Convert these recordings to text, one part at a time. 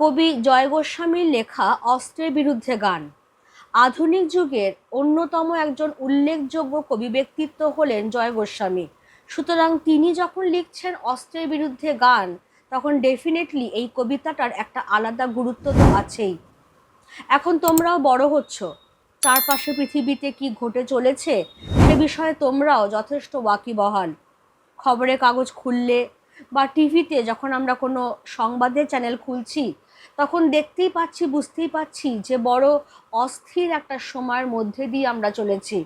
কবি জয় গোস্বামীর লেখা অস্ত্রের বিরুদ্ধে গান। আধুনিক যুগের অন্যতম একজন উল্লেখযোগ্য কবি ব্যক্তিত্ব হলেন জয় গোস্বামী। সুতরাং তিনি যখন লিখছেন অস্ত্রের বিরুদ্ধে গান, তখন ডেফিনেটলি এই কবিতাটার একটা আলাদা গুরুত্ব তো আছেই। এখন তোমরাও বড় হচ্ছ। চারপাশে পৃথিবীতে কি ঘটে চলেছে সে বিষয়ে তোমরাও যথেষ্ট ওয়াকিবহাল। খবরের কাগজ খুললে বা টিভিতে যখন আমরা কোনো সংবাদের চ্যানেল খুলছি তখন দেখতেই পাচ্ছি, বুঝতেই পাচ্ছি যে বড় অস্থির একটা সময়ের মধ্যে দিয়ে আমরা চলেছি।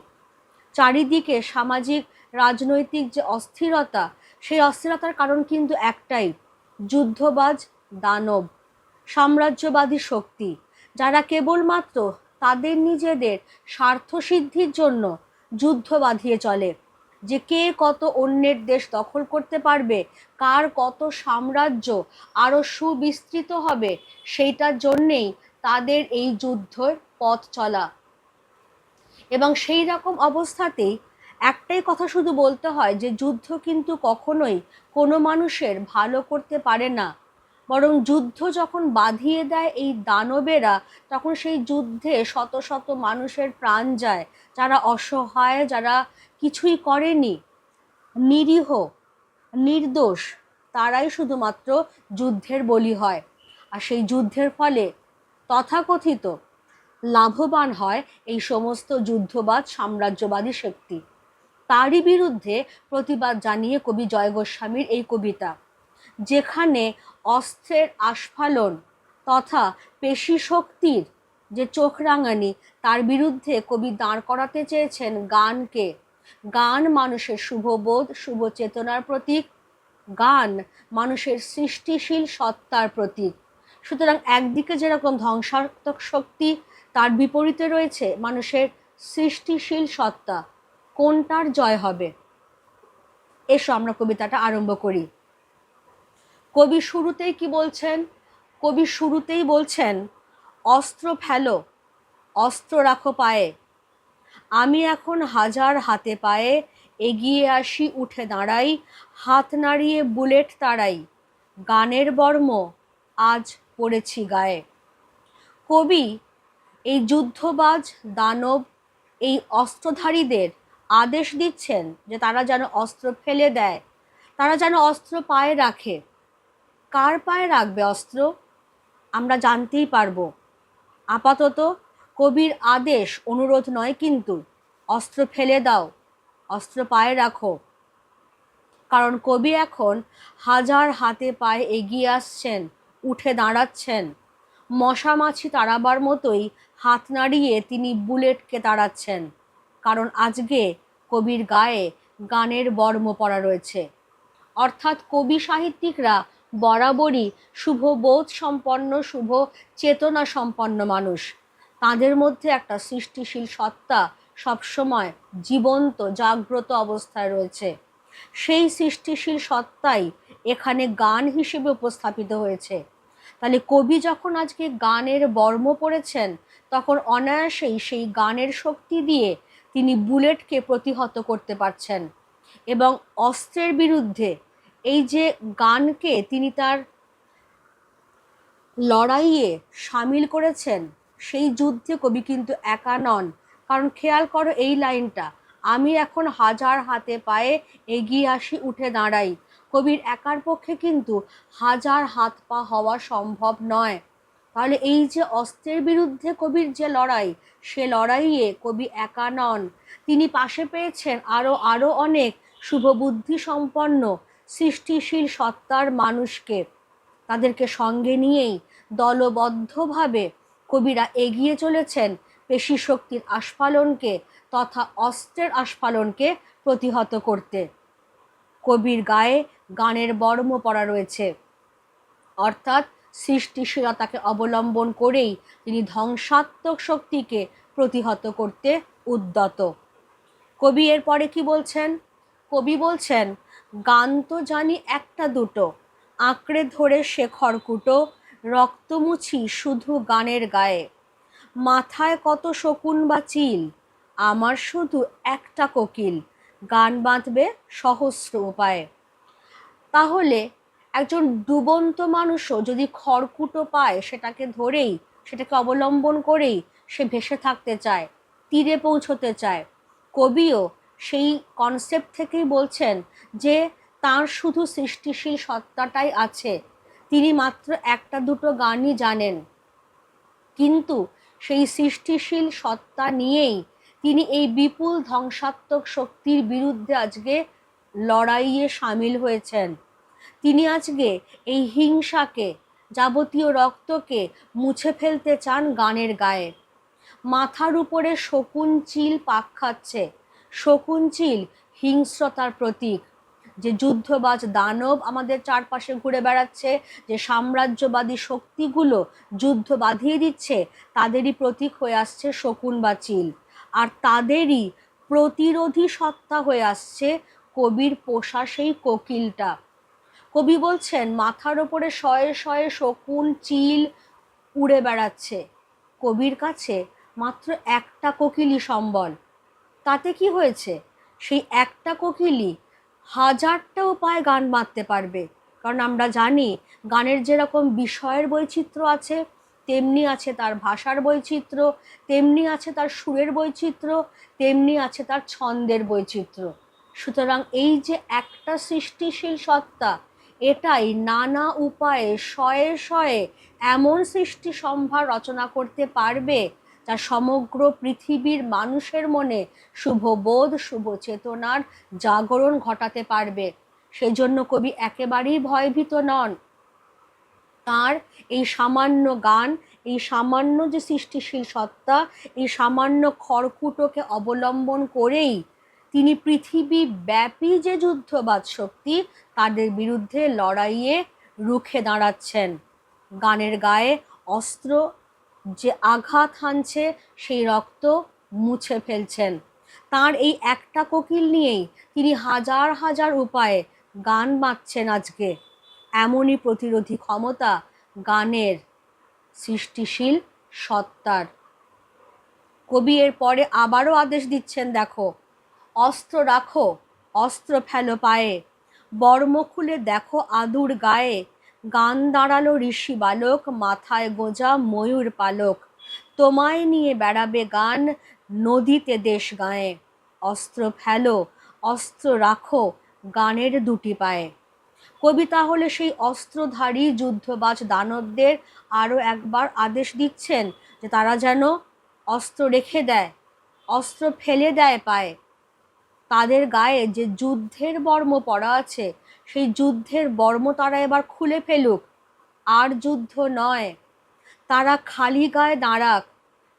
চারিদিকে সামাজিক, রাজনৈতিক যে অস্থিরতা, সেই অস্থিরতার কারণ কিন্তু একটাই, যুদ্ধবাজ দানব, সাম্রাজ্যবাদী শক্তি, যারা কেবলমাত্র তাদের নিজেদের স্বার্থসিদ্ধির জন্য যুদ্ধ বাঁধিয়ে চলে। যে কে কত অন্যের দেশ দখল করতে পারবে, কার কত সাম্রাজ্য আরও সুবিস্তৃত হবে, সেইটার জন্যেই তাদের এই যুদ্ধর পথ চলা। এবং সেই রকম অবস্থাতেই একটাই কথা শুধু বলতে হয় যে, যুদ্ধ কিন্তু কখনোই কোনো মানুষের ভালো করতে পারে না। বরং যুদ্ধ যখন বাঁধিয়ে দেয় এই দানবেরা, তখন সেই যুদ্ধে শত শত মানুষের প্রাণ যায়। যারা অসহায়, যারা কিছুই করেনি। নিরীহ, নির্দোষ, তারাই শুধুমাত্র যুদ্ধের বলি হয়। আর সেই যুদ্ধের ফলে তথাকথিত লাভবান হয় এই সমস্ত যুদ্ধবাদ, সাম্রাজ্যবাদী শক্তি। তারই বিরুদ্ধে প্রতিবাদ জানিয়ে কবি জয় গোস্বামীর এই কবিতা, যেখানে অস্ত্রের আস্ফালন তথা পেশি শক্তির যে চোখ রাঙানি, তার বিরুদ্ধে কবি দাঁড় করাতে চেয়েছেন গানকে। গান মানুষের শুভবোধ শুভ চেতনার প্রতীক। গান মানুষের সৃষ্টিশীল সত্তার প্রতীক। সুতরাং একদিকে যেরকম ধ্বংসাত্মক শক্তি, তার বিপরীতে রয়েছে মানুষের সৃষ্টিশীল সত্তা। কোনটার জয় হবে? এসো আমরা কবিতাটা আরম্ভ করি। কবি শুরুতেই কি বলছেন? কবি শুরুতেই বলছেন, অস্ত্র ফেলো, অস্ত্র রাখো পায়ে আমি এখন হাজার হাতে পায়ে এগিয়ে আসি, উঠে দাঁড়াই, হাত নাড়িয়ে বুলেট তাড়াই, গানের বর্ম আজ পড়েছি গায়ে। কবি, এই যুদ্ধবাজ দানব, এই অস্ত্রধারীদের আদেশ দিচ্ছেন যে তারা যেন অস্ত্র ফেলে দেয়, তারা যেন অস্ত্র পায়ে রাখে। কার পায়ে রাখবে অস্ত্র? আমরা জানতেই পারব। আপাতত কবির আদেশ অনুরোধ নয় কিন্তু, অস্ত্র ফেলে দাও, অস্ত্র পায়ে রাখো। কারণ কবি এখন হাজার হাতে পায়ে এগিয়ে আসছেন, উঠে দাঁড়াচ্ছেন। মশা মাছি তাড়াবার মতোই হাত নাড়িয়ে তিনি বুলেটকে তাড়াচ্ছেন। কারণ আজকে কবির গায়ে গানের বর্ম পড়া রয়েছে। অর্থাৎ কবি সাহিত্যিকরা বরাবরই শুভ বোধ সম্পন্ন, শুভ চেতনা সম্পন্ন মানুষ। তাদের মধ্যে একটা সৃষ্টিশীল সত্তা সবসময় জীবন্ত, জাগ্রত অবস্থায় রয়েছে। সেই সৃষ্টিশীল সত্তাই এখানে গান হিসেবে উপস্থাপিত হয়েছে। তাহলে কবি যখন আজকে গানের বর্ম পড়েছেন, তখন অনায়াসেই সেই গানের শক্তি দিয়ে তিনি বুলেটকে প্রতিহত করতে পারছেন এবং অস্ত্রের বিরুদ্ধে এই যে গানকে তিনি তার লড়াইয়ে সামিল করেছেন সেই যুদ্ধে কবি কিন্তু একা নন। কারণ খেয়াল করো এই লাইনটা, আমি এখন হাজার হাতে পায়ে এগিয়ে আসি, উঠে দাঁড়াই। কবির একার পক্ষে কিন্তু হাজার হাত পা হওয়া সম্ভব নয়। তাহলে এই যে অস্ত্রের বিরুদ্ধে কবির যে লড়াই, সে লড়াইয়ে কবি একা নন। তিনি পাশে পেয়েছেন আরও আরও অনেক শুভবুদ্ধি সম্পন্ন, সৃষ্টিশীল সত্তার মানুষকে। তাদেরকে সঙ্গে নিয়েই দলবদ্ধভাবে কবিরা এগিয়ে চলেছেন পেশি শক্তির আস্ফালনকে তথা অস্ত্রের আস্ফালনকে প্রতিহত করতে। কবির গায়ে গানের বর্ম পড়া রয়েছে। অর্থাৎ সৃষ্টিশীলতাকে অবলম্বন করেই তিনি ধ্বংসাত্মক শক্তিকে প্রতিহত করতে উদ্যত। কবি এরপরে কি বলছেন? কবি বলছেন, গান তো জানি একটা দুটো, আঁকড়ে ধরে শেখর কুটো রক্তমুছি শুধু গানের গায়ে। মাথায় কত শকুন বা চিল, আমার শুধু একটা কোকিল, গান বাঁধবে সহস্র উপায়ে। তাহলে একজন ডুবন্ত মানুষও যদি খড়কুটো পায় সেটাকে ধরেই, সেটাকে অবলম্বন করেই সে ভেসে থাকতে চায়, তীরে পৌঁছতে চায়। কবিও সেই কনসেপ্ট থেকেই বলছেন যে তার শুধু সৃষ্টিশীল সত্তাটাই আছে মাত্র একটা দুটো গানই জানেন। কিন্তু সেই সৃষ্টিশীল সত্তা নিয়েই তিনি এই বিপুল ধ্বংসাত্মক শক্তির বিরুদ্ধে আজকে লড়াইয়ে সামিল হয়েছেন। তিনি আজকে এই হিংসাকে, যাবতীয় রক্তকে মুছে ফেলতে চান গানের গায়ে। মাথার উপরে শকুন চিল পাক খাচ্ছে। শকুন চিল হিংস্রতার প্রতীক। যে যুদ্ধবাজ দানব আমাদের চারপাশে ঘুরে বেড়াচ্ছে, যে সাম্রাজ্যবাদী শক্তিগুলো যুদ্ধ বাঁধিয়ে দিচ্ছে, তাদেরই প্রতীক হয়ে আসছে শকুন বা চিল। আর তাদেরই প্রতিরোধী সত্তা হয়ে আসছে কবির পোষা সেই কোকিলটা। কবি বলছেন, মাথার ওপরে শয়ে শয়ে শকুন, চিল উড়ে বেড়াচ্ছে। কবির কাছে মাত্র একটা কোকিলই সম্বল। তাতে কি হয়েছে? সেই একটা কোকিলই হাজারটা উপায়ে গান মারতে পারবে। কারণ আমরা জানি, গানের যেরকম বিষয়ের বৈচিত্র্য আছে, তেমনি আছে তার ভাষার বৈচিত্র্য, তেমনি আছে তার সুরের বৈচিত্র্য, তেমনি আছে তার ছন্দের বৈচিত্র্য। সুতরাং এই যে একটা সৃষ্টিশীল সত্তা, এটাই নানা উপায়ে শয়ে শয়ে এমন সৃষ্টি সম্ভার রচনা করতে পারবে যা সমগ্র পৃথিবীর মানুষের মনে শুভ বোধ, শুভ চেতনার জাগরণ ঘটাতে পারবে। সেই জন্য কবি একেবারেই ভয়ভীত নন। তার এই সামান্য গান, এই সামান্য যে সৃষ্টিশীল সত্তা, এই সামান্য খড়কুটোকে অবলম্বন করেই তিনি পৃথিবী ব্যাপী যে যুদ্ধবাদ শক্তি, তাদের বিরুদ্ধে লড়াইয়ে রুখে দাঁড়াচ্ছেন। গানের গায়ে অস্ত্র যে আঘাত হানছে, সেই রক্ত মুছে ফেলছেন। তার এই একটা কোকিল নিয়েই তিনি হাজার হাজার উপায়ে গান বাঁধছেন আজকে। এমনই প্রতিরোধী ক্ষমতা গানের সৃষ্টিশীল সত্তার। কবি এর পরে আবারও আদেশ দিচ্ছেন, দেখো, অস্ত্র রাখো, অস্ত্র ফেলো পায়ে বর্ম খুলে দেখো আদুর গায়ে গান দাঁড়াল ঋষি বালক, মাথায় গোজা ময়ূর পালক। তোমায় নিয়ে বেড়াবে গান, নদীতে দেশ গায়ে। অস্ত্র ফেলো, অস্ত্র রাখো, গানের দুটি পায়ে। কবি তাহলে সেই অস্ত্রধারী যুদ্ধবাজ দানবদের আরও একবার আদেশ দিচ্ছেন যে তারা যেন অস্ত্র রেখে দেয়, অস্ত্র ফেলে দেয় পায়ে। তাদের গায়ে যে যুদ্ধের বর্ম পড়া আছে সেই যুদ্ধের বর্ম তারা এবার খুলে ফেলুক। আর যুদ্ধ নয়। তারা খালি গায়ে দাঁড়াক।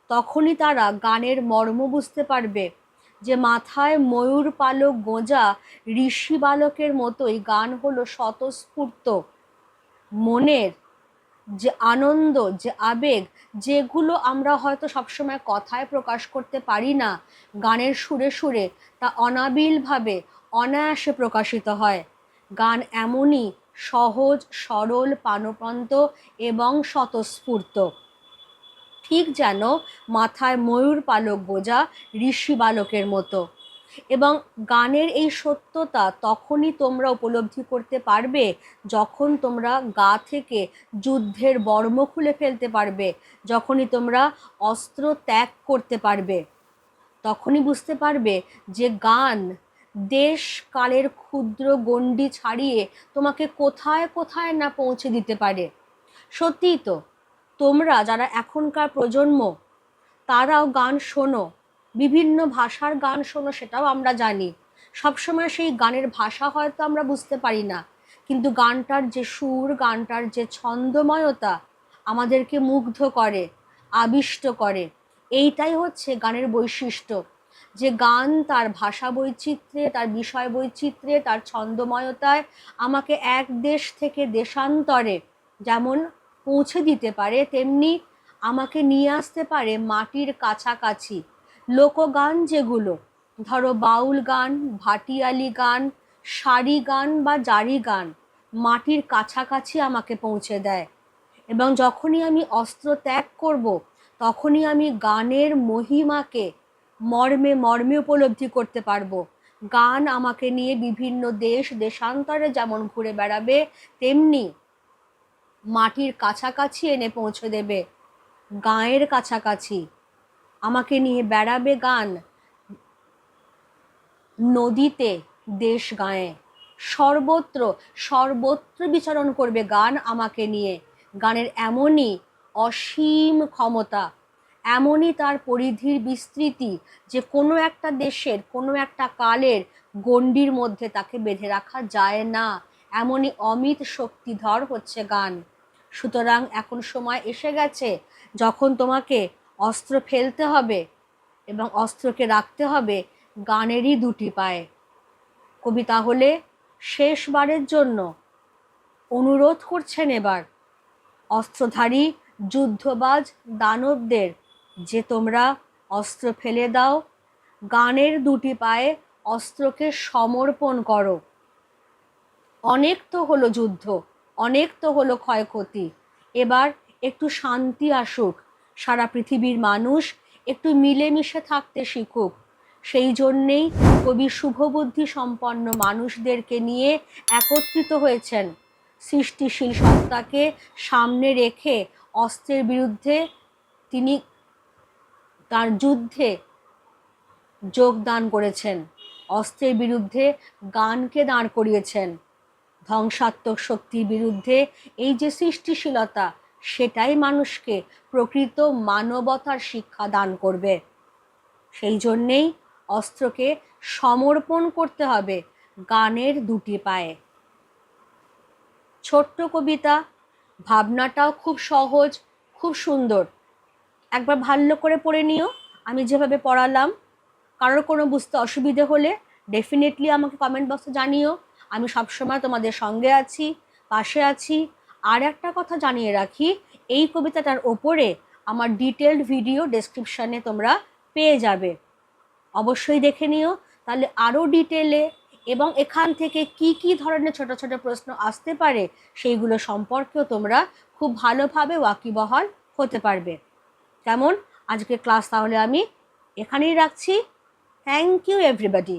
তখনই তারা গানের মর্ম বুঝতে পারবে যে মাথায় ময়ূর পালক গোঁজা ঋষি বালকের মতোই গান হলো স্বতঃস্ফূর্ত। মনের যে আনন্দ, যে আবেগ, যেগুলো আমরা হয়তো সবসময় কথায় প্রকাশ করতে পারি না, গানের সুরে সুরে তা অনাবিলভাবে অনায়াসে প্রকাশিত হয়। গান এমনই সহজ, সরল, প্রাণপ্রান্ত এবং স্বতঃস্ফূর্ত। ঠিক যেন মাথায় ময়ূর পালক বোঝা ঋষি বালকের মতো। এবং গানের এই সত্যতা তখনই তোমরা উপলব্ধি করতে পারবে যখন তোমরা গা থেকে যুদ্ধের বর্ম খুলে ফেলতে পারবে, যখনই তোমরা অস্ত্র ত্যাগ করতে পারবে। তখনই বুঝতে পারবে যে গান দেশ কালের ক্ষুদ্র গণ্ডি ছাড়িয়ে তোমাকে কোথায় কোথায় না পৌঁছে দিতে পারে। সত্যিই তো, তোমরা যারা এখনকার প্রজন্ম, তারাও গান শোনো, বিভিন্ন ভাষার গান শোনো সেটাও আমরা জানি। সবসময় সেই গানের ভাষা হয়তো আমরা বুঝতে পারি না, কিন্তু গানটার যে সুর, গানটার যে ছন্দময়তা আমাদেরকে মুগ্ধ করে, আবিষ্ট করে। এইটাই হচ্ছে গানের বৈশিষ্ট্য। যে গান তার ভাষা বৈচিত্র্যে, তার বিষয় বৈচিত্র্যে, তার ছন্দময়তায় আমাকে এক দেশ থেকে দেশান্তরে যেমন পৌঁছে দিতে পারে, তেমনি আমাকে নিয়ে আসতে পারে মাটির কাছাকাছি। লোকগান যেগুলো, ধরো বাউল গান, ভাটিয়ালি গান, সারি গান বা জারি গান, মাটির কাছাকাছি আমাকে পৌঁছে দেয়। এবং যখনই আমি অস্ত্র ত্যাগ করব, তখনই আমি গানের মহিমাকে মর্মে মর্মে উপলব্ধি করতে পারব। গান আমাকে নিয়ে বিভিন্ন দেশ দেশান্তরে যেমন ঘুরে বেড়াবে, তেমনি মাটির কাছাকাছি এনে পৌঁছে দেবে, গাঁয়ের কাছাকাছি। আমাকে নিয়ে বেড়াবে গান, নদীতে, দেশ গায়ে। সর্বত্র সর্বত্র বিচরণ করবে গান আমাকে নিয়ে। গানের এমনই অসীম ক্ষমতা এমনই তার পরিধির বিস্তৃতি যে কোনো একটা দেশের, কোনো একটা কালের গণ্ডির মধ্যে তাকে বেঁধে রাখা যায় না। এমনই অমিত শক্তিধর হচ্ছে গান। সুতরাং এখন সময় এসে গেছে যখন তোমাকে অস্ত্র ফেলতে হবে এবং অস্ত্রকে রাখতে হবে গানেরই দুটি পায়ে। কবি তাহলে শেষবারের জন্য অনুরোধ করছেন এবার, অস্ত্রধারী, যুদ্ধবাজ, দানবদের যে তোমরা অস্ত্র ফেলে দাও, গানের দুটি পায়ে অস্ত্রকে সমর্পণ করো। অনেক তো হলো যুদ্ধ, অনেক তো হলো ক্ষয়ক্ষতি। এবার একটু শান্তি আসুক, সারা পৃথিবীর মানুষ একটু মিলেমিশে থাকতে শিখুক। সেই জন্যেই কবি শুভবুদ্ধি সম্পন্ন মানুষদেরকে নিয়ে একত্রিত হয়েছেন। সৃষ্টিশীল সত্তাকে সামনে রেখে অস্ত্রের বিরুদ্ধে তিনি তার যুদ্ধে যোগদান করেছেন। অস্ত্রের বিরুদ্ধে গানকে দাঁড় করিয়েছেন। ধ্বংসাত্মক শক্তির বিরুদ্ধে এই যে সৃষ্টিশীলতা, সেটাই মানুষকে প্রকৃত মানবতার শিক্ষা দান করবে। সেই জন্যেই অস্ত্রকে সমর্পণ করতে হবে গানের দুটি পায়ে। ছোট্ট কবিতা, ভাবনাটাও খুব সহজ, খুব সুন্দর। একবার ভালো করে পড়ে নিও। আমি যেভাবে পড়ালাম, কারোর কোনো বুঝতে অসুবিধে হলে ডেফিনেটলি আমাকে কমেন্ট বক্সে জানিও। আমি সবসময় তোমাদের সঙ্গে আছি, পাশে আছি। আর একটা কথা জানিয়ে রাখি, এই কবিতাটার ওপরে আমার ডিটেলড ভিডিও ডেসক্রিপশানে তোমরা পেয়ে যাবে। অবশ্যই দেখে নিও, তাহলে আরও ডিটেলে এবং এখান থেকে কি কি ধরনের ছোট ছোট প্রশ্ন আসতে পারে, সেইগুলো সম্পর্কেও তোমরা খুব ভালোভাবে ওয়াকিবহাল হতে পারবে। কেমন আজকে ক্লাস তাহলে আমি এখানেই রাখছি। Thank you everybody